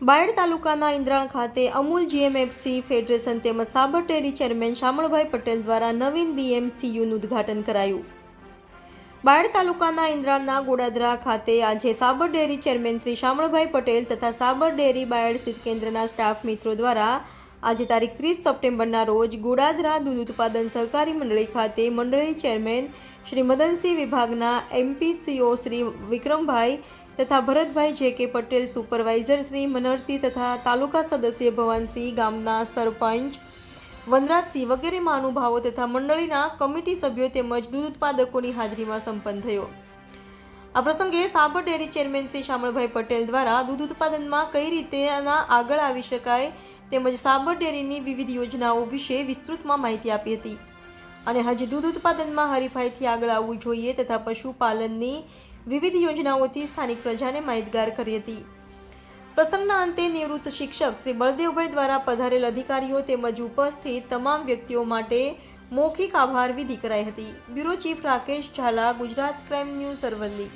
બાયડ તાલુકાના ઇન્દ્રાણ ખાતે Amul GMFC federation તેમજ સાબર ડેરી ચેરમેન શામળભાઈ પટેલ દ્વારા નવીન બીએમસીયુનું ઉદ્ઘાટન કરાયું. બાયડ તાલુકાના ઇન્દ્રાણના ગોડાદરા ખાતે આજે સાબર ડેરી ચેરમેન શ્રી શામળભાઈ પટેલ તથા સાબર ડેરી બાયડ સ્થિત કેન્દ્રના સ્ટાફ મિત્રો દ્વારા આજે તારીખ ત્રીસ સપ્ટેમ્બરના રોજ ગોડાદરા દૂધ ઉત્પાદન સહકારી મંડળી ખાતે મંડળી ચેરમેન શ્રી મદનસિંહ વિભાગના એમપીસીઓ શ્રી વિક્રમભાઈ તથા ભરતભાઈ જે કે પટેલ, સુપરવાઇઝર શ્રી મનહરસિંહ તથા તાલુકા સદસ્ય ભવાનસિંહ, ગામના સરપંચ વનરાજસિંહ વગેરે મહાનુભાવો તથા મંડળીના કમિટી સભ્યો તેમજ દૂધ ઉત્પાદકોની હાજરીમાં સંપન્ન થયો. આ પ્રસંગે સાબર ડેરી ચેરમેન શ્રી શામળભાઈ પટેલ દ્વારા દૂધ ઉત્પાદનમાં કઈ રીતે આગળ આવી શકાય તેમજ સાબર ડેરીની વિવિધ યોજનાઓ વિશે વિસ્તૃતમાં માહિતી આપી હતી. અને હજી દૂધ ઉત્પાદનમાં હરીફાઈથી આગળ આવવું જોઈએ તથા પશુપાલનની વિવિધ યોજનાઓથી સ્થાનિક પ્રજાને માહિતગાર કરી હતી. પ્રસંગના અંતે નિવૃત્ત શિક્ષક શ્રી બળદેવભાઈ દ્વારા પધારેલ અધિકારીઓ તેમજ ઉપસ્થિત તમામ વ્યક્તિઓ માટે મૌખિક આભાર વિધિ કરાઈ હતી. Bureau chief Rakesh Zala, Gujarat crime news Aravalli.